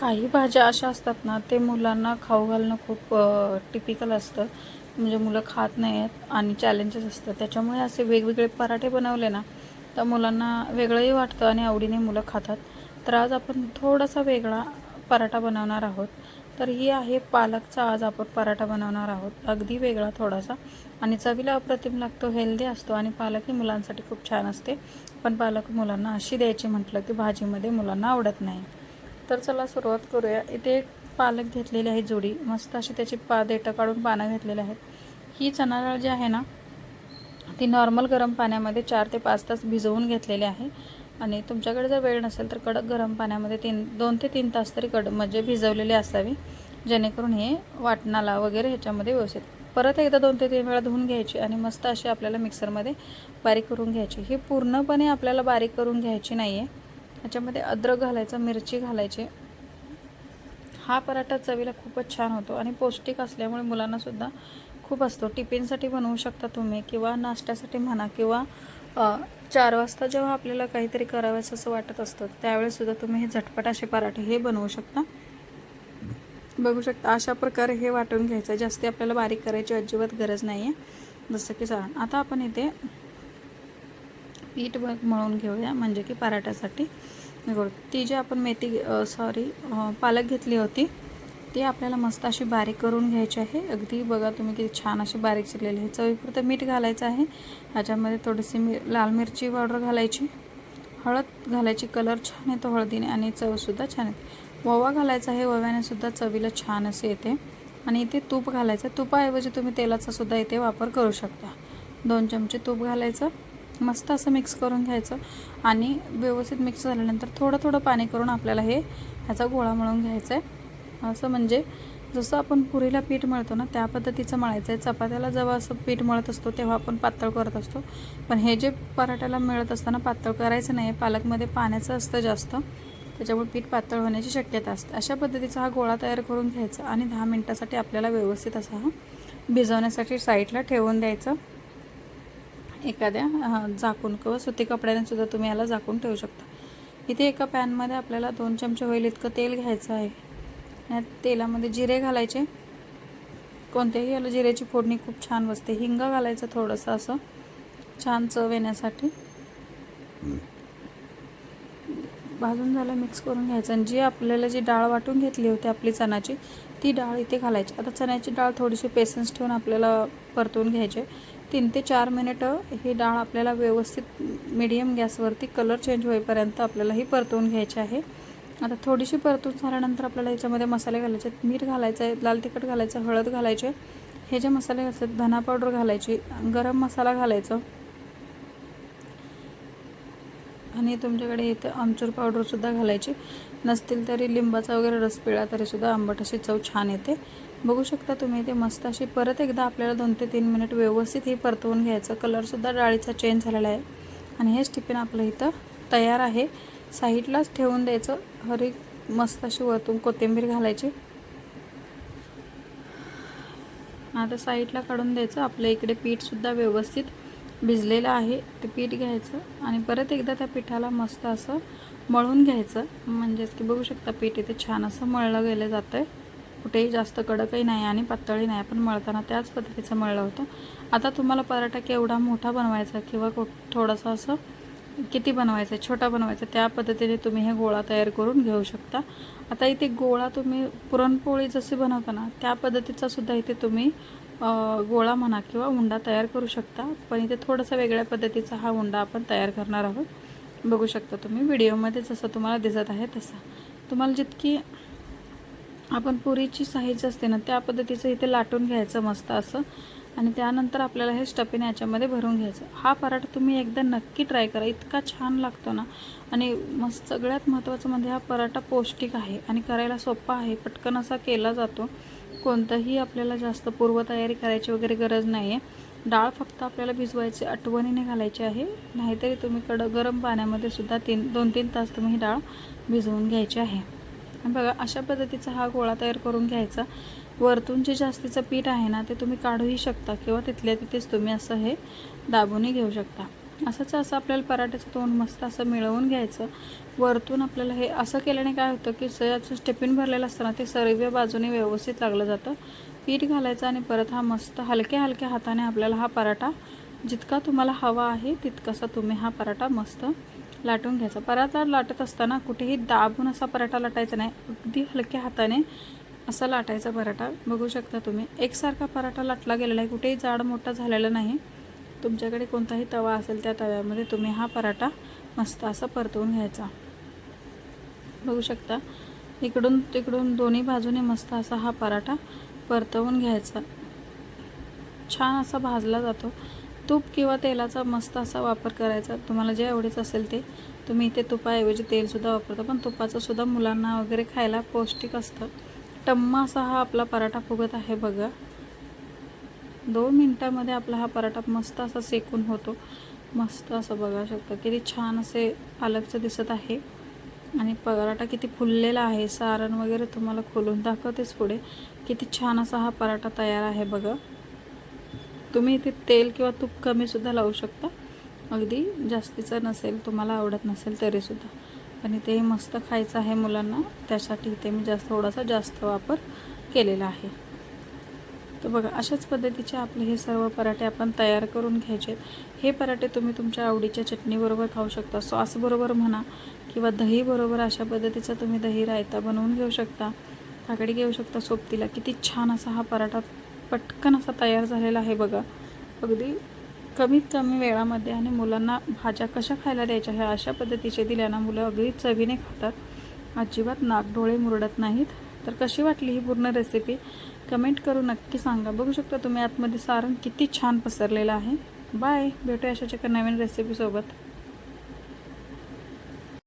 काही भाज्या अशा असतात ना ते मुलांना खाऊ घालणं खूप टिपिकल असतं. म्हणजे मुलं खात नाही आहेत आणि चॅलेंजेस असतं त्याच्यामुळे असे वेगवेगळे पराठे बनवले ना तर मुलांना वेगळंही वाटतं आणि आवडीने मुलं खातात. तर आज आपण थोडासा वेगळा पराठा बनवणार आहोत. तर ही आहे पालकचा आज आपण पराठा बनवणार आहोत. अगदी वेगळा थोडासा. आणि चवीला अप्रतिम लागतो हेल्दी असतो आणि पालक ही मुलांसाठी खूप छान असते. पण पालक मुलांना अशी द्यायची म्हटलं की भाजीमध्ये मुलांना आवडत नाही. तर चला सुरुवात करूया. इथे एक पालक घेतलेली आहे जोडी. मस्त अशी त्याची पा देठं काढून पानं घेतलेली आहेत. ही चणा डाळ जी आहे ना ती नॉर्मल गरम पाण्यामध्ये चार ते पाच तास भिजवून घेतलेली आहे. आणि तुमच्याकडे जर वेळ नसेल तर कडक गरम पाण्यामध्ये तीन दोन ते तीन तास तरी कड म्हणजे भिजवलेली असावी. जेणेकरून हे वाटणाला वगैरे ह्याच्यामध्ये व्यवस्थित. परत एकदा दोन ते तीन वेळा धुवून घ्यायची आणि मस्त अशी आपल्याला मिक्सरमध्ये बारीक करून घ्यायची. ही पूर्णपणे आपल्याला बारीक करून घ्यायची नाही आहे ह्याच्यामध्ये अद्रक घालायचं मिरची घालायची. हा पराठा चवीला खूपच छान होतो आणि पौष्टिक असल्यामुळे मुलांनासुद्धा खूप असतो. टिफिनसाठी बनवू शकता तुम्ही किंवा नाश्त्यासाठी म्हणा किंवा चार वाजता जेव्हा आपल्याला काहीतरी करावंसं असं वाटत असतं त्यावेळेसुद्धा तुम्ही हे झटपट असे पराठे हे बनवू शकता. बघू शकता अशा प्रकारे हे वाटून घ्यायचं. जास्ती आपल्याला बारीक करायची अजिबात गरज नाही आहे जसं की सारण आता आपण इथे पीठ मळून घेऊया म्हणजे की पराठ्यासाठी. करू. ती जी आपण मेथी सॉरी पालक घेतली होती ती आपल्याला मस्त अशी बारीक करून घ्यायची आहे. अगदी बघा तुम्ही किती छान अशी बारीक चिरलेली आहे. चवीपुरतं मीठ घालायचं आहे. ह्याच्यामध्ये थोडीशी मी लाल मिरची पावडर घालायची. हळद घालायची कलर छान येतो हळदीने आणि चवसुद्धा छान येते. ओवा घालायचा आहे ओव्याने सुद्धा चवीला छान असे येते. आणि इथे तूप घालायचं तुपाऐवजी तुम्ही तेलाचासुद्धा इथे वापर करू शकता. दोन चमचे तूप घालायचं. मस्त असं मिक्स करून घ्यायचं आणि व्यवस्थित मिक्स झाल्यानंतर थोडं थोडं पाणी करून आपल्याला हे ह्याचा गोळा मळून घ्यायचा आहे असं म्हणजे जसं आपण पुरीला पीठ मळतो ना त्या पद्धतीचं मळायचं आहे चपात्याला जेव्हा असं पीठ मळत असतो तेव्हा आपण पातळ करत असतो. पण हे जे पराठ्याला मिळत असताना पातळ करायचं नाही पालकमध्ये पाण्याचं असतं जास्त. त्याच्यामुळे पीठ पातळ होण्याची शक्यता असते. अशा पद्धतीचा हा गोळा तयार करून घ्यायचा आणि दहा मिनटासाठी आपल्याला व्यवस्थित असा हा भिजवण्यासाठी साईडला ठेवून द्यायचं. एखाद्या झाकून किंवा सुती कपड्याने सुद्धा तुम्ही याला झाकून ठेवू शकता. इथे एका पॅनमध्ये आपल्याला दोन चमचे होईल इतकं तेल घ्यायचं आहे. या तेलामध्ये जिरे घालायचे. कोणत्याही याला जिऱ्याची फोडणी खूप छान बसते. हिंग घालायचं थोडंसं असं. छान चव येण्यासाठी. भाजून झालं मिक्स करून घ्यायचं. आणि जी आपल्याला जी डाळ वाटून घेतली होती आपली चणाची ती डाळ इथे घालायची. आता चण्याची डाळ थोडीशी पेशन्स ठेवून आपल्याला परतवून घ्यायचे तीन ते चार मिनिटं ही डाळ आपल्याला व्यवस्थित मिडियम गॅसवरती कलर चेंज होईपर्यंत आपल्याला ही परतवून घ्यायची आहे. आता थोडीशी परतून झाल्यानंतर आपल्याला याच्यामध्ये मसाले घालायचे आहेत. मीठ घालायचं आहे लाल तिखट घालायचं हळद घालायचे हे जे मसाले घालायचे धना पावडर घालायची गरम मसाला घालायचं. आणि तुमच्याकडे इथं आमचूर पावडरसुद्धा घालायची. नसतील तरी लिंबाचा वगैरे रस पिळा तरीसुद्धा आंबट अशी चव छान येते. बघू शकता तुम्ही ते मस्त अशी परत एकदा आपल्याला दोन ते तीन मिनिट व्यवस्थित ही परतवून घ्यायचं. कलरसुद्धा डाळीचा चेंज झालेला आहे. आणि हेच टिफिन आपलं इथं तयार आहे. साईडलाच ठेवून द्यायचं. हरी मस्त अशी वरतून कोथिंबीर घालायची. आता साईडला काढून द्यायचं. आपल्या इकडे पीठसुद्धा व्यवस्थित भिजलेलं आहे ते पीठ घ्यायचं आणि परत एकदा त्या पिठाला मस्त असं मळून घ्यायचं. म्हणजेच की बघू शकता पीठ इथे छान असं मळलं गेलं जातं आहे कुठेही जास्त कडकही नाही आणि पातळही नाही. पण मळताना त्याच पद्धतीचं मळलं होतं. आता तुम्हाला पराठा केवढा मोठा बनवायचा किंवा को थोडासा असं किती बनवायचं आहे छोटा बनवायचा त्या पद्धतीने तुम्ही हे गोळा तयार करून घेऊ शकता. आता इथे गोळा तुम्ही पुरणपोळी जशी बनवता ना त्या पद्धतीचा सुद्धा इथे तुम्ही गोळा म्हणा किंवा उंडा तयार करू शकता पण इथे थोडासा वेगळ्या पद्धतीचा हा उंडा आपण तयार करणार आहोत. बघू शकता तुम्ही व्हिडिओमध्ये जसं तुम्हाला दिसत आहे तसा. तुम्हाला जितकी आपण पुरीची साईज असते ना त्या पद्धतीचं इथे लाटून घ्यायचं मस्त असं. आणि त्यानंतर आपल्याला हे स्टफिन याच्यामध्ये भरून घ्यायचं. हा पराठा तुम्ही एकदा नक्की ट्राय करा इतका छान लागतो ना. आणि मस्त सगळ्यात महत्त्वाचं म्हणजे हा पराठा पौष्टिक आहे आणि करायला सोपा आहे पटकन असा केला जातो. कोणतंही आपल्याला जास्त पूर्वतयारी करायची वगैरे गरज नाही आहे डाळ फक्त आपल्याला भिजवायची आठवणीने घालायची आहे. नाहीतरी तुम्ही कडं गरम पाण्यामध्ये सुद्धा तीन दोन तीन तास तुम्ही ही डाळ भिजवून घ्यायची आहे. बघा अशा पद्धतीचा हा गोळा तयार करून घ्यायचा. वरतून जे जास्तीचं पीठ आहे ना ते तुम्ही काढूही शकता किंवा तिथल्या तिथेच तुम्ही असं हे दाबूनही घेऊ शकता. असंच असं आपल्याला पराठ्याचं तोंड मस्त असं मिळवून घ्यायचं. वरतून आपल्याला हे असं केल्याने काय होतं की सयाचं स्टेपिन भरलेलं असतं ना ते सर्व बाजूने व्यवस्थित लागलं जातं. पीठ घालायचं आणि परत हा मस्त हलक्या हलक्या हाताने आपल्याला हा पराठा जितका तुम्हाला हवा आहे तितकासा तुम्ही हा पराठा मस्त लाटून घ्यायचा. पराठा लाटत असताना कुठेही दाबून असा पराठा लाटायचा नाही अगदी हलक्या हाताने असा लाटायचा पराठा. बघू शकता तुम्ही एकसारखा पराठा लाटला गेलेला आहे कुठेही जाड मोठा झालेला नाही. तुमच्याकडे कोणताही तवा असेल त्या तव्यामध्ये तुम्ही हा पराठा मस्त असा परतवून घ्यायचा. बघू शकता इकडून तिकडून दोन्ही बाजूने मस्त असा हा पराठा परतवून घ्यायचा. छान असा भाजला जातो. तूप किंवा तेलाचा मस्त असा वापर करायचा. तुम्हाला जे आवडीचं असेल ते. तुम्ही इथे तुपाऐवजी तेलसुद्धा वापरता पण तुपाचंसुद्धा मुलांना वगैरे खायला पौष्टिक असतं. टम्मा असा हा आपला पराठा फुगत आहे बघा. दोन मिनटामध्ये आपला हा पराठा मस्त असा सेकून होतो. मस्त असं बघा शकता किती छान असे पालकचं दिसत आहे. आणि पराठा किती फुललेला आहे सारण वगैरे तुम्हाला खोलून दाखवतेच पुढे. किती छान असा हा पराठा तयार आहे बघा. तुम्ही इथे तेल किंवा तूप कमीसुद्धा लावू शकता. अगदी जास्तीचं नसेल तुम्हाला आवडत नसेल तरीसुद्धा पण इथे मस्त खायचं आहे मुलांना त्यासाठी इथे मी जास्त थोडासा जास्त वापर केलेला आहे. तर बघा अशाच पद्धतीचे आपले हे सर्व पराठे आपण तयार करून घ्यायचे हे पराठे तुम्ही तुमच्या आवडीच्या चटणीबरोबर खाऊ शकता. सॉसबरोबर म्हणा किंवा दहीबरोबर अशा पद्धतीचा तुम्ही दही रायता बनवून घेऊ शकता. काकडी घेऊ शकता सोबतीला. किती छान असा हा पराठा पटकन असा तयार झालेला आहे बघा. अगदी कमीत कमी वेळामध्ये आणि मुलांना भाज्या कशा खायला द्यायच्या ह्या अशा पद्धतीचे दिल्यानं मुलं अगदी चवीने खातात. अजिबात नाकडोळे मुरडत नाहीत. तर कशी वाटली ही पूर्ण रेसिपी कमेंट करून नक्की सांगा. बघू शकता तुम्ही आतमध्ये सारण किती छान पसरलेलं आहे. बाय भेटूया अशाच्या एका नवीन रेसिपीसोबत